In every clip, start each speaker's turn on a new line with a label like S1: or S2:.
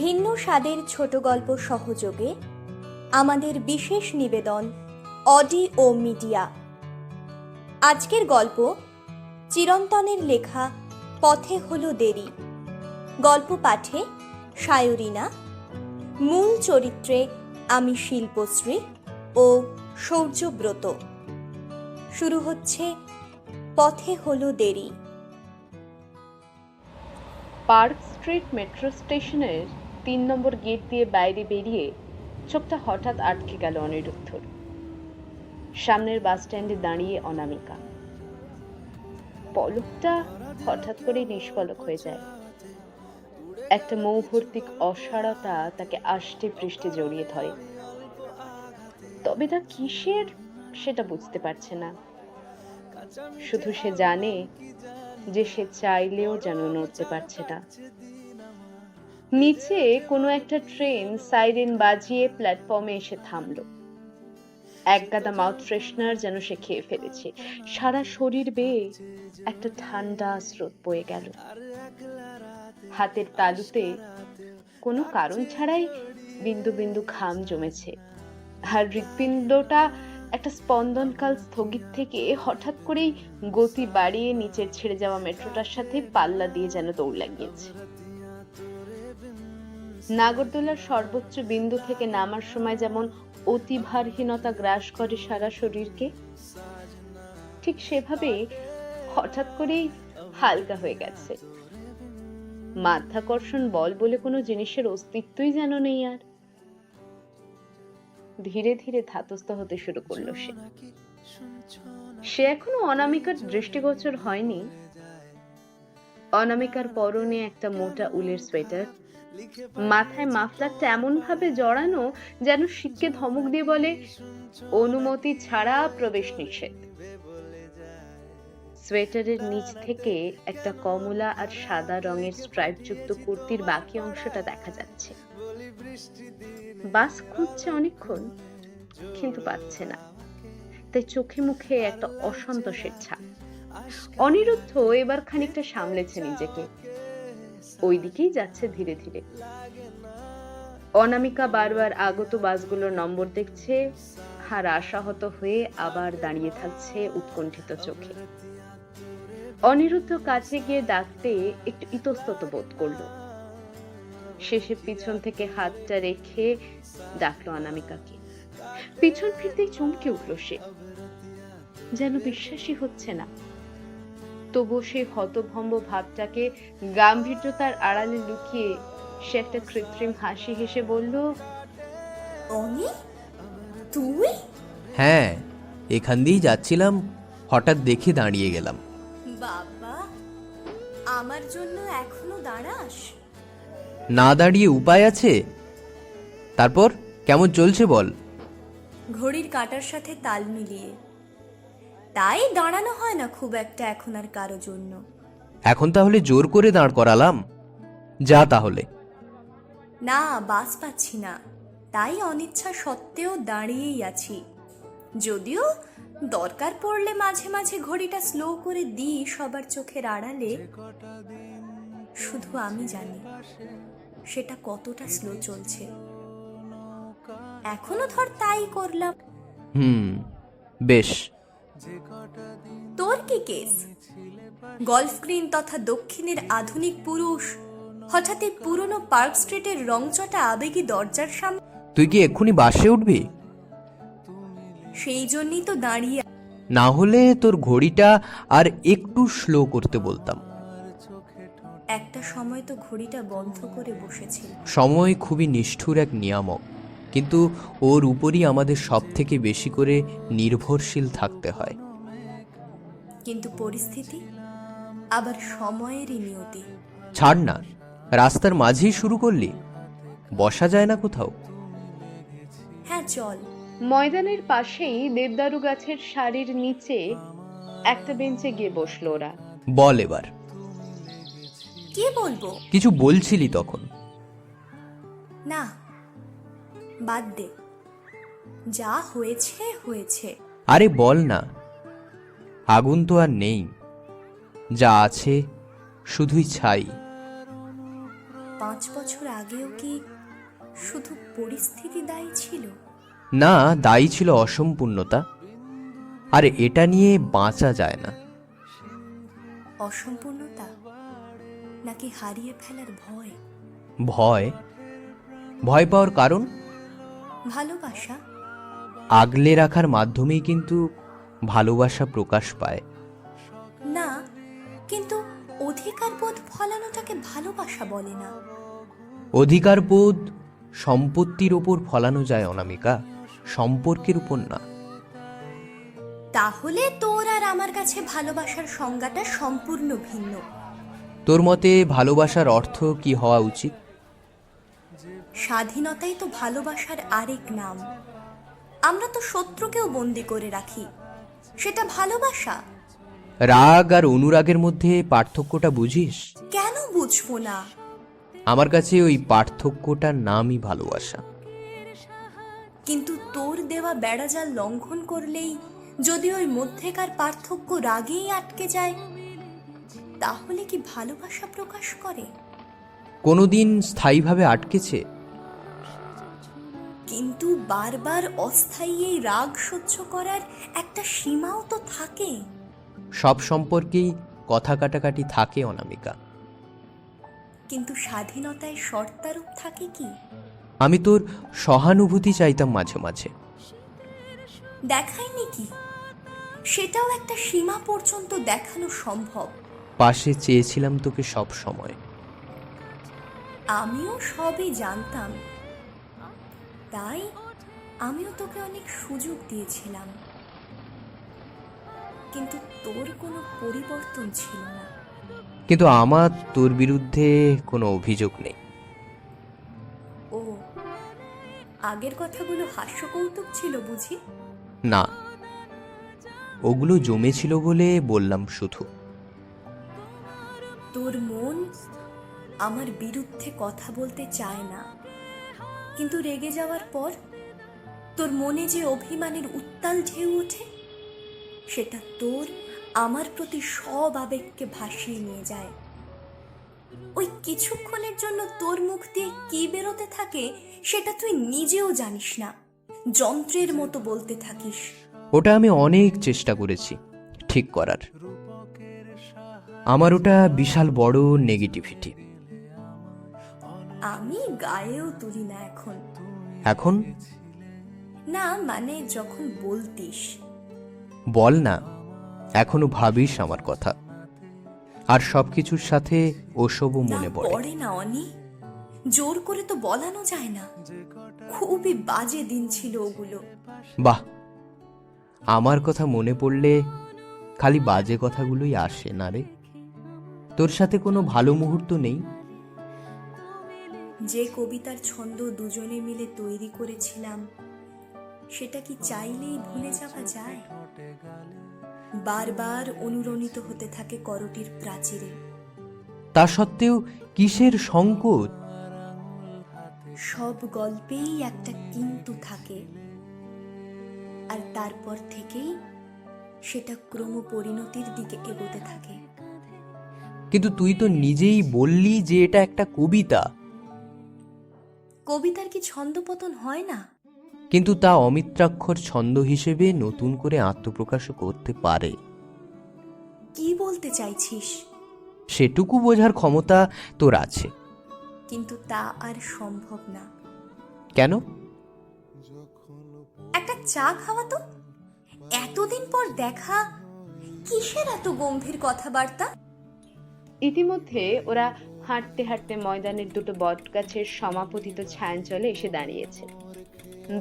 S1: ভিন্ন স্বাদের ছোট গল্প সহযোগে আমাদের বিশেষ নিবেদন অডি ও মিডিয়া। আজকের গল্প চিরন্তনের লেখা পথে হলো দেরি। গল্প পাঠে সায়রিনা, মূল চরিত্রে আমি শিল্পশ্রী ও সৌর্যব্রত। শুরু হচ্ছে পথে হলো দেরি।
S2: পার্ক স্ট্রিট মেট্রো স্টেশনের তিন নম্বর গেট দিয়ে বাইরে বেরিয়ে চোখটা হঠাৎ আটকে গেল অনিরুদ্ধর। সামনের বাস স্ট্যান্ডে দাঁড়িয়ে অনামিকা। পলকটা হঠাৎ করে নিষ্পলক হয়ে যায়। একটা মৌহর্তিক অসারতা তাকে আষ্টে পৃষ্ঠে জড়িয়ে ধরে। তবে তা কিসের সেটা বুঝতে পারছে না। শুধু সে জানে যে সে চাইলেও যেন নড়তে পারছে না। নিচে কোনো একটা ট্রেন সাইরেন বাজিয়ে প্ল্যাটফর্মে এসে থামল। এক গাদা মাউথ ফ্রেশনার যেন সে খেয়ে ফেলেছে। সারা শরীর বেয়ে একটা ঠান্ডা স্রোত বয়ে গেল। হাতের তালুতে কোনো কারণ ছাড়াই বিন্দু বিন্দু ঘাম জমেছে। আর হৃৎপিণ্ডটা একটা স্পন্দনকাল স্থগিত থেকে হঠাৎ করেই গতি বাড়িয়ে নিচের ছেড়ে যাওয়া মেট্রোটার সাথে পাল্লা দিয়ে যেন দৌড় লাগিয়েছে। নাগরদোলার সর্বোচ্চ বিন্দু থেকে নামার সময় যেমন অতিভারহীনতা গ্রাস করে সারা শরীরকে, ঠিক সেভাবে হঠাৎ করেই হালকা হয়ে গেছে। মাধ্যাকর্ষণ বল বলে কোনো জিনিসের অস্তিত্বই যেন নেই আর। ধীরে ধীরে ধাতস্থ হতে শুরু করল সে। সে এখনও অনামিকার দৃষ্টিগোচর হয়নি। অনামিকার পরনে একটা মোটা উলের সোয়েটার মাথায় মাফলারটা এমন ভাবে জড়ানো যেন শীতকে ধমক দিয়ে বলে, অনুমতি ছাড়া প্রবেশ নিষেধ। সোয়েটারের নিচ থেকে একটা কমলা আর সাদা রঙের স্ট্রাইপ যুক্ত কুর্তির বাকি অংশটা দেখা যাচ্ছে। বাস খুঁজছে অনেকক্ষণ, কিন্তু পাচ্ছে না। তাই চোখে মুখে একটা অসন্তোষের ছাপ। অনিরুদ্ধ এবার খানিকটা সামলেছে নিজেকে। ওই দিকেই যাচ্ছে ধীরে ধীরে। অনামিকা বারবার আগত বাসগুলোর নম্বর দেখছে আর আশাহত হয়ে আবার দাঁড়িয়ে থাকছে উৎকণ্ঠিত চোখে। অনিরুদ্ধ কাছে গিয়ে ডাকতে একটু ইতস্তত বোধ করল। শেষে পিছন থেকে হাতটা রেখে ডাকলো অনামিকাকে। পিছন ফিরতেই চমকে উঠল সে। যেন বিশ্বাসই হচ্ছে না। তবু সেই হতভম্ব ভাবটাকে গাম্ভীর্যতার আড়ালে লুকিয়ে সে একটা কৃত্রিম হাসি হেসে বলল
S1: অনি তুই?
S3: হ্যাঁ এখান দিয়েই যাচ্ছিলাম হঠাৎ দেখে দাঁড়িয়ে গেলাম।
S1: বাবা আমার জন্য এখনও দাঁড়াস?
S3: না দাঁড়িয়ে উপায় আছে? তারপর কেমন চলছে বল?
S1: ঘড়ির কাঁটার সাথে তাল মিলিয়ে। তাই দাঁড়ানো হয় না খুব একটা এখন আর কারও জন্য।
S3: এখন তাহলে জোর করে দাঁড় করালাম। যা তাহলে।
S1: না বাস পাচ্ছি না। তাই অনিচ্ছা সত্ত্বেও দাঁড়িয়েই আছি। যদিও দরকার পড়লে মাঝে মাঝে ঘড়িটা স্লো করে দিই সবার চোখের আড়ালে। শুধু আমি জানি সেটা কতটা স্লো চলছে। এখনও ধর তাই করলাম।
S3: হুম বেশ।
S1: তোর কি কেস? গলফ গ্রিন তথা দক্ষিণের আধুনিক পুরুষ হঠাৎ এই পুরনো পার্ক স্ট্রিটের রংচটা আবেগী দরজার সামনে
S3: তুই কি এক্ষুনি বাসে উঠবি?
S1: সেই জন্যই তো দাঁড়িয়ে
S3: না হলে তোর ঘড়িটা আর একটু স্লো করতে বলতাম।
S1: একটা সময় তো ঘড়িটা বন্ধ করে বসেছিল।
S3: সময় খুবই নিষ্ঠুর এক নিয়ামক। কিন্তু ওর উপরই আমাদের সব থেকে বেশি করে নির্ভরশীল থাকতে হয়।
S1: কিন্তু পরিস্থিতি আবার সময়েরই নিয়তি।
S3: ছাড় না রাস্তার মাঝেই শুরু করলি। বসা যায় না কোথাও।
S1: হ্যাঁ চল।
S2: ময়দানের পাশেই দেবদারু গাছের সারির নিচে একটা বেঞ্চে গিয়ে বসল ওরা।
S3: বল এবার।
S1: কি বলব?
S3: কিছু বলছিলি তখন।
S1: না বাদ দে। যা হয়েছে হয়েছে।
S3: আরে বল না। আগুন তো আর নেই। যা আছে শুধুই ছাই।
S1: পাঁচ বছর আগেও কি শুধু পরিস্থিতি দায়ী ছিল?
S3: না দায়ী ছিল অসম্পূর্ণতা। আর এটা নিয়ে বাঁচা যায় না।
S1: অসম্পূর্ণতা নাকি হারিয়ে ফেলার ভয়?
S3: ভয়? ভয় পাওয়ার কারণ?
S1: ভালোবাসা।
S3: আগলে রাখার মাধ্যমেই কিন্তু ভালোবাসা প্রকাশ পায়।
S1: না কিন্তু অধিকার বোধ ফলানোটাকে ভালোবাসা বলে না।
S3: অধিকার বোধ সম্পত্তির ওপর ফলানো যায় অনামিকা সম্পর্কের উপর না।
S1: তাহলে তোর আর আমার কাছে ভালোবাসার সংজ্ঞাটা সম্পূর্ণ ভিন্ন।
S3: তোর মতে ভালোবাসার অর্থ কি হওয়া উচিত?
S1: স্বাধীনতাই তো ভালোবাসার আরেক নাম। আমরা তো শত্রুকেও বন্দি করে রাখি। সেটা ভালোবাসা?
S3: রাগ আর অনুরাগের মধ্যে পার্থক্যটা বুঝিস?
S1: কেন বুঝব না?
S3: আমার কাছে ওই পার্থক্যটার নামই ভালোবাসা।
S1: কিন্তু তোর দেওয়া বেড়াজাল লঙ্ঘন করলেই যদি ওই মধ্যেকার পার্থক্য রাগেই আটকে যায় তাহলে কি ভালোবাসা প্রকাশ করে?
S3: কোনোদিন স্থায়ীভাবে আটকেছে?
S1: কিন্তু বারবার অস্থায়ী এই রাগ সহ্য করার একটা সীমাও তো থাকে।
S3: সব সম্পর্কেই কথা কাটাকাটি থাকে অনামিকা।
S1: কিন্তু স্বাধীনতায় শর্তারূপ থাকে কি?
S3: আমি তোর সহানুভূতি চাইতাম মাঝে মাঝে।
S1: দেখায়নি কি? সেটাও একটা সীমা পর্যন্ত দেখানো সম্ভব।
S3: পাশে চেয়েছিলাম তোকে সব সময়।
S1: আমিও সবই জানতাম। তাই আমিও তোকে অনেক সুযোগ দিয়েছিলাম। কিন্তু তোর কোনো পরিবর্তন ছিল না।
S3: কিন্তু আমার তোর বিরুদ্ধে কোনো অভিযোগ নেই।
S1: ও আগের কথাগুলো হাস্যকৌতুক ছিল বুঝি?
S3: না ওগুলো জমেছিল বলে বললাম শুধু।
S1: তোর মন আমার বিরুদ্ধে কথা বলতে চায় না। কিন্তু রেগে যাওয়ার পর তোর মনে যে অভিমানের উত্তাল ঢেউ ওঠে, সেটা তোর আমার প্রতি সব আবেগকে ভাসিয়ে নিয়ে যায়। ওই কিছুক্ষণের জন্য তোর মুখ দিয়ে কি বেরোতে থাকে সেটা তুই নিজেও জানিস না। যন্ত্রের মতো বলতে থাকিস।
S3: ওটা আমি অনেক চেষ্টা করেছি ঠিক করার। আমার ওটা বিশাল বড় নেগেটিভিটি
S1: আমি গায়েও তুলি না এখন।
S3: এখন?
S1: না মানে যখন বলতিস।
S3: বল না এখনও ভাবিস আমার কথা। আর সবকিছুর সাথে ওসবও
S1: না
S3: মনে পড়ে।
S1: পড়ে না অনি। জোর করে তো বলানো যায় না। খুবই বাজে দিন ছিল ওগুলো।
S3: বাহ! আমার কথা মনে পড়লে খালি বাজে কথাগুলোই আসে না রে। তোর সাথে কোনো ভালো মুহূর্ত নেই?
S1: যে কবিতার ছন্দ দুজনে মিলে তৈরি করেছিলাম সেটা কি চাইলেই ভুলে যাওয়া যায়? বারবার অনুরণিত হতে থাকে করটির প্রাচীরে।
S3: তা সত্ত্বেও কিসের সংকট
S1: সব গল্পেই একটা কিন্তু থাকে আর তারপর থেকেই সেটা ক্রম পরিণতির দিকে এগোতে থাকে।
S3: কিন্তু তুই তো নিজেই বললি যে এটা একটা কবিতা।
S1: কবিতার কি ছন্দপতন হয় না?
S3: কিন্তু তা অমিত্রাক্ষর ছন্দ হিসেবে নতুন করে আত্মপ্রকাশ করতে পারে।
S1: কি বলতে চাইছিস?
S3: সেটুকু বোঝার ক্ষমতা তোর আছে।
S1: কিন্তু তা আর সম্ভব না।
S3: কেন?
S1: একটা চা খাওয়া তো? এতদিন পর দেখা কিসের এত গম্ভীর কথাবার্তা?
S2: ইতিমধ্যে ওরা হাঁটতে হাঁটতে ময়দানের দুটো বটগাছের সমাপতিত ছায়াঞ্চলে এসে দাঁড়িয়েছে।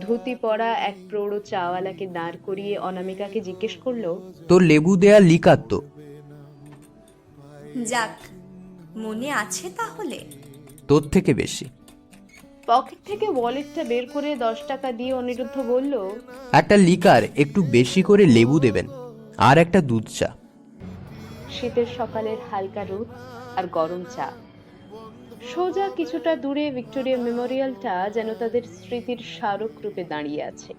S2: ধুতি পরা এক প্রৌঢ় চাওয়ালাকে দাঁড় করিয়ে অনামিকাকে জিজ্ঞেস করল
S3: তোর লেবু দেয়া লিকার তো?
S1: যাক মনে আছে তাহলে?
S3: তোর থেকে বেশি।
S2: পকেট থেকে ওয়ালেটটা বের করে দশ টাকা দিয়ে অনিরুদ্ধ বলল
S3: একটা লিকার একটু বেশি করে লেবু দেবেন আর একটা দুধ চা।
S2: শীতের সকালের হালকা রোদ আর গরম চা। সোজা কিছুটা দূরে ভিক্টোরিয়া মেমোরিয়ালটা যেন তাদের স্মৃতির স্মারক রূপে দাঁড়িয়ে আছে।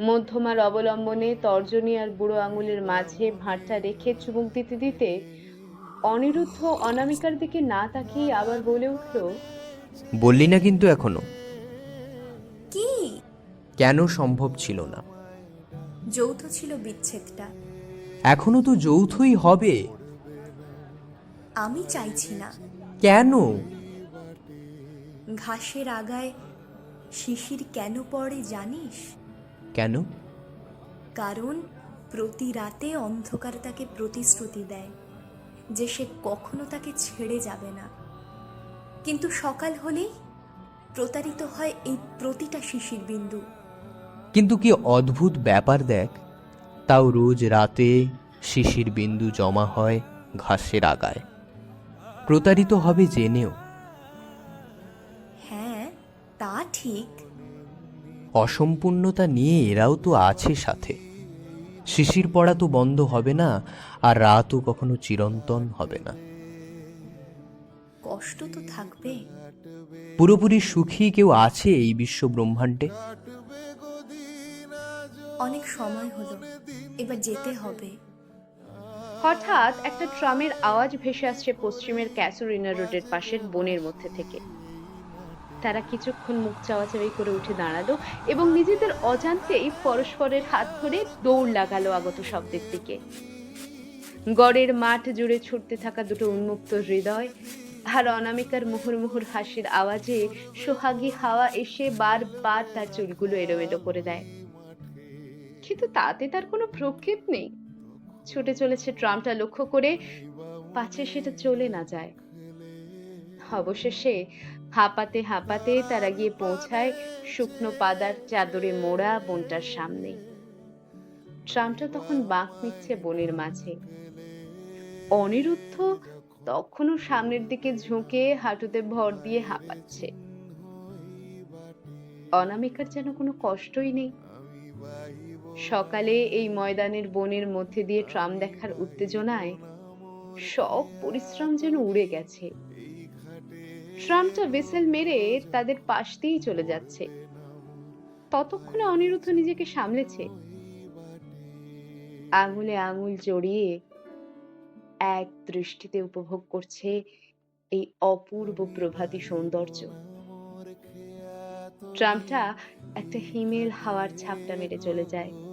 S2: মধ্যমার অবলম্বনে তর্জনী আর বুড়ো আঙুলের মাঝে ভাঁড়টা রেখে চুমুক দিতে দিতে অনিরুদ্ধ অনামিকার দিকে না তাকিয়ে আবার বলে উঠল
S3: বললি না কিন্তু এখনও।
S1: কি?
S3: কেন সম্ভব ছিল না?
S1: যৌথ ছিল বিচ্ছেদটা।
S3: এখনও তো যৌথই হবে।
S1: আমি চাইছি না।
S3: কেন?
S1: ঘাসের আগায় শিশির কেন পড়ে জানিস?
S3: কেন?
S1: কারণ প্রতি রাতে অন্ধকার তাকে প্রতিশ্রুতি দেয় যে সে কখনো তাকে ছেড়ে যাবে না। কিন্তু সকাল হলেই প্রতারিত হয় এই প্রতিটা শিশির বিন্দু।
S3: কিন্তু কি অদ্ভুত ব্যাপার দেখ তাও রোজ রাতে শিশির বিন্দু জমা হয় ঘাসের আগায়। প্রতারিত হবে জেনেও।
S1: হ্যাঁ তা ঠিক।
S3: অসম্পূর্ণতা নিয়ে এরাও তো আছে সাথে। শিশির পড়া তো বন্ধ হবে না আর রাতও কখনো চিরন্তন হবে না।
S1: কষ্ট তো থাকবে।
S3: পুরোপুরি সুখী কেউ আছে এই বিশ্ব ব্রহ্মাণ্ডে?
S1: অনেক সময় হলো এবার যেতে হবে।
S2: হঠাৎ একটা ট্রামের আওয়াজ ভেসে আসছে পশ্চিমের ক্যাসোরিনা রোডের পাশের বনের মধ্যে থেকে। তারা কিছুক্ষণ মুখ চাওয়াচাওয়ি করে উঠে দাঁড়াল এবং নিজেদের অজান্তেই পরস্পরের হাত ধরে দৌড় লাগালো আগত শব্দের দিকে। গড়ের মাঠ জুড়ে ছুটতে থাকা দুটো উন্মুক্ত হৃদয় আর অনামিকার মুহুর্মুহুর হাসির আওয়াজে সোহাগী হাওয়া এসে বারবার তার চুলগুলো এলোমেলো করে দেয়। কিন্তু তাতে তার কোনো প্রক্ষেপ নেই। ছুটে চলেছে ট্রামটা লক্ষ্য করে। পাছে সেটা চলে না যায়। অবশেষে হাঁপাতে হাঁপাতে তারা গিয়ে পৌঁছায় শুকনো পাদার চাদরে মোড়া বনটার সামনে। ট্রামটা তখন বাঁক নিচ্ছে বনের মাঝে। অনিরুদ্ধ তখনও সামনের দিকে ঝুঁকে হাঁটুতে ভর দিয়ে হাঁপাচ্ছে। অনামিকার যেন কোনো কষ্টই নেই। সকালে এই ময়দানের বনের মধ্যে দিয়ে ট্রাম দেখার উত্তেজনায় সব পরিশ্রম যেন উড়ে গেছে। ট্রামটা ভেসেল মেরে তাদের পাশ দিয়েই চলে যাচ্ছে। ততক্ষণে অনিরুদ্ধ নিজেকে সামলেছে। আঙুলে আঙুল জড়িয়ে এক দৃষ্টিতে উপভোগ করছে এই অপূর্ব প্রভাতী সৌন্দর্য। ট্রামটা একটা হিমেল হাওয়ার ছাপটা মেরে চলে যায়।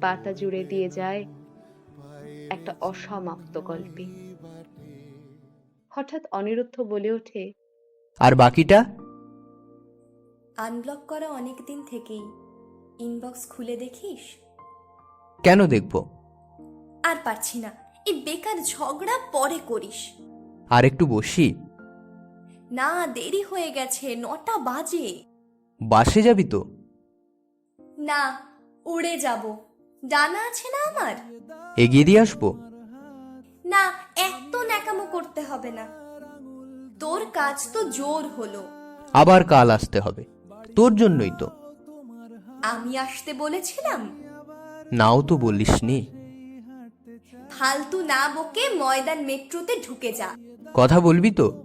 S2: পাতা জুড়ে দিয়ে যায় একটা অসমাপ্ত গল্পে। হঠাৎ অনিরুদ্ধ বলে ওঠে
S3: আর বাকিটা?
S1: আনব্লক করা অনেক দিন থেকেই। ইনবক্স খুলে দেখিস?
S3: কেন দেখব?
S1: আর পারছি না। এই বেকার ঝগড়া পরে করিস।
S3: আর একটু বসি?
S1: না দেরি হয়ে গেছে নটা বাজে।
S3: বাসে যাবি তো?
S1: না উড়ে যাব। ডানা আছে না আমার?
S3: এগিয়ে দিয়ে আসব?
S1: না এত ন্যাকামো করতে হবে না। তোর কাজ তো জোর হলো।
S3: আবার কাল আসতে হবে। তোর জন্যই তো।
S1: আমি আসতে বলেছিলাম।
S3: নাও তো বলিসনি
S1: ফালতু না বকে ময়দান মেট্রোতে ঢুকে যা।
S3: কথা বলবি তো?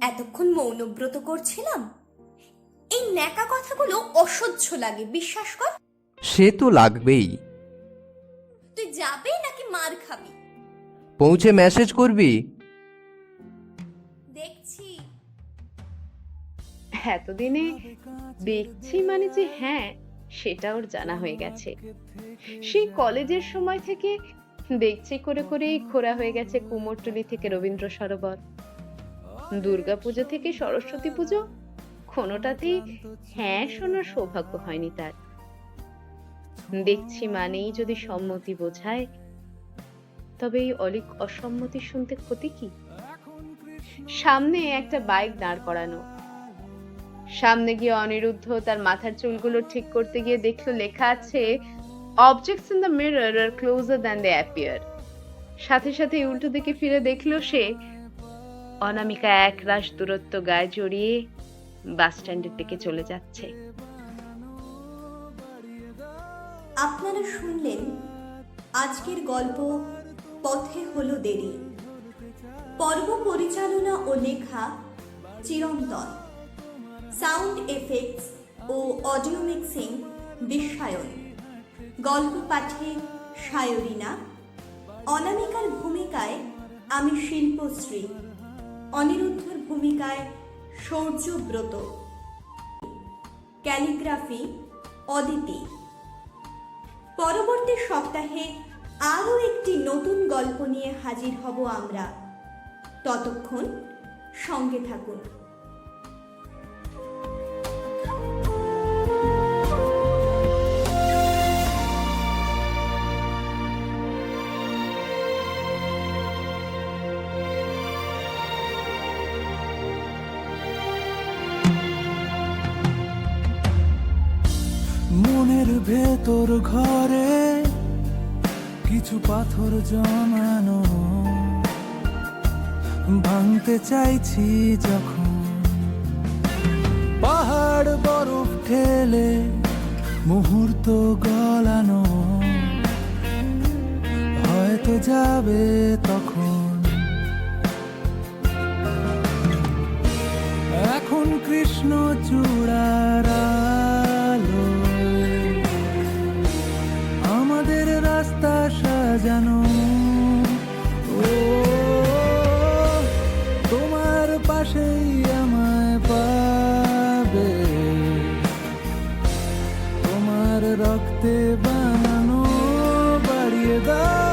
S1: এতক্ষণ মৌনব্রত করছিলাম। এই ন্যাকা কথাগুলো অসহ্য লাগে বিশ্বাস কর।
S3: সে তো লাগবেই।
S1: তুই যাবে নাকি মার খাবি?
S3: পৌঁছে মেসেজ করবি?
S1: দেখছি।
S2: এতদিনে দেখছি মানে যে হ্যাঁ সেটা ওর জানা হয়ে গেছে। সেই কলেজের সময় থেকে দেখছি করে করেই ঘোরা হয়ে গেছে কুমোরটুলি থেকে রবীন্দ্র সরোবর। দুর্গা পুজো থেকে সরস্বতী পুজো কোনোটাতেই হ্যাঁ শোনার সৌভাগ্য হয়নি তার। দেখছি মানেই যদি সম্মতি বোঝায়, তবে এই অলিক অসম্মতি শুনতে ক্ষতি কি? সামনে একটা বাইক দাঁড় করানো। সামনে গিয়ে অনিরুদ্ধ তার মাথার চুলগুলো ঠিক করতে গিয়ে দেখল লেখা আছে objects in the mirror are closer than they appear সাথে সাথে উল্টো দিকে ফিরে দেখল সে, অনামিকা এক রাশ দূরত্ব গায়ে জড়িয়ে বাস স্ট্যান্ডের দিকে চলে যাচ্ছে।
S1: আপনারা শুনলেন আজকের গল্প পথে হলো দেরি। পর্ব পরিচালনা ও লেখা চিরন্তন। সাউন্ড এফেক্টস ও অডিও মিক্সিং বিশ্বায়ন গল্প পাঠে সায়রিনা। অনামিকার ভূমিকায় আমি শিল্পশ্রী। অনিরুদ্ধর ভূমিকায় সৌর্যব্রত ক্যালিগ্রাফি, অদিতি। পরবর্তী সপ্তাহে আরও একটি নতুন গল্প নিয়ে হাজির হব আমরা। ততক্ষণ সঙ্গে থাকুন।
S4: ভেতর ঘরে, কিছু পাথর জমানো। ভাঙতে চাইছি যখন পাহাড় বরফ ঠেলে মুহূর্ত গলানো। হয়তো যাবে তখন রক্তে বানানো বাড়িয়ে দাও।